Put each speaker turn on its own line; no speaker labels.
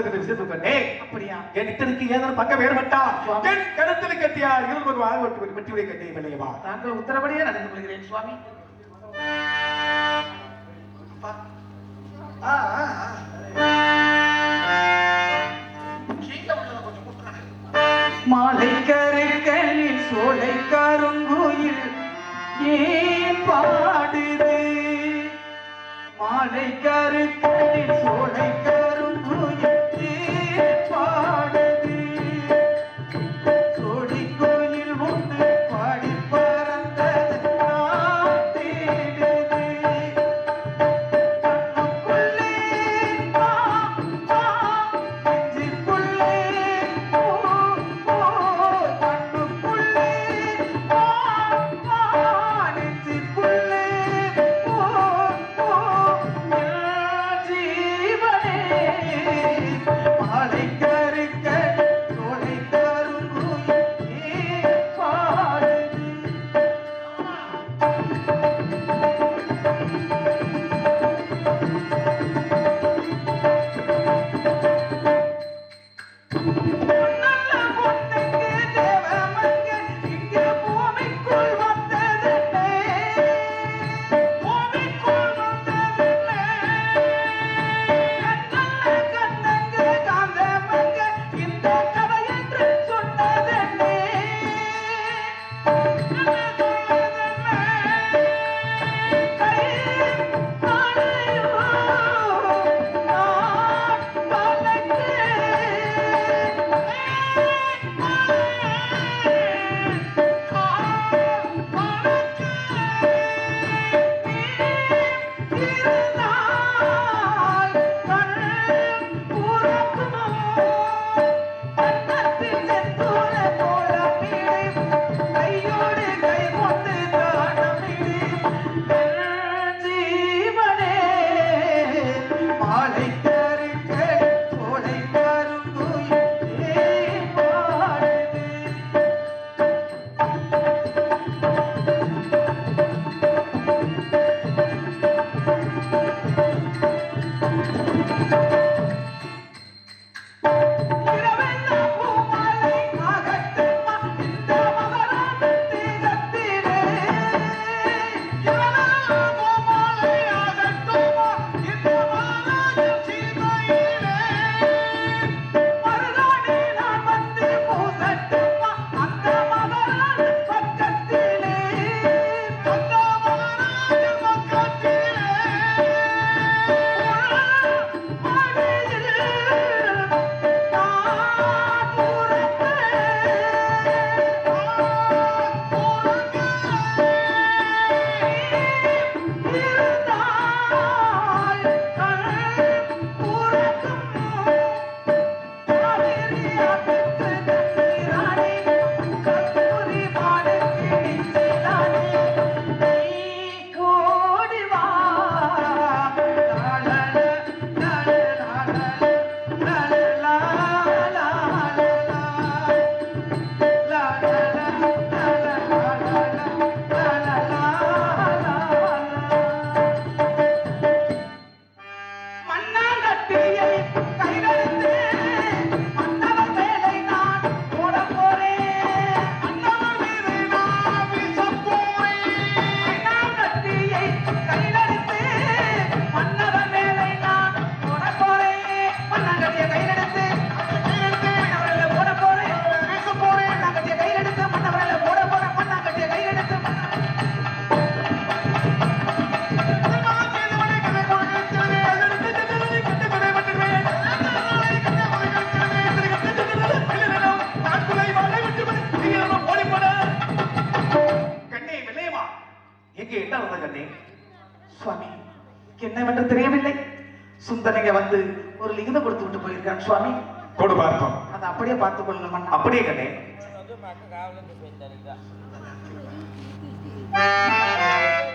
சொல்லுகிற விஷயத்தை சொன்னேன் மாலை கருக்கலில் சோலை கருங்குயில் ஏன் பாடுது. மாலை கருக்கு இங்கே என்ன வந்து
சொன்னேன்
சுவாமி என்னவென்று தெரியவில்லை. சுந்தரங்க வந்து ஒரு லிகிதம் கொடுத்து விட்டு போயிருக்கான் சுவாமி
கொடு பார்ப்போம்.
அதை அப்படியே பார்த்து கொள்ளணும்
அப்படியே கண்ணே.
Thank you.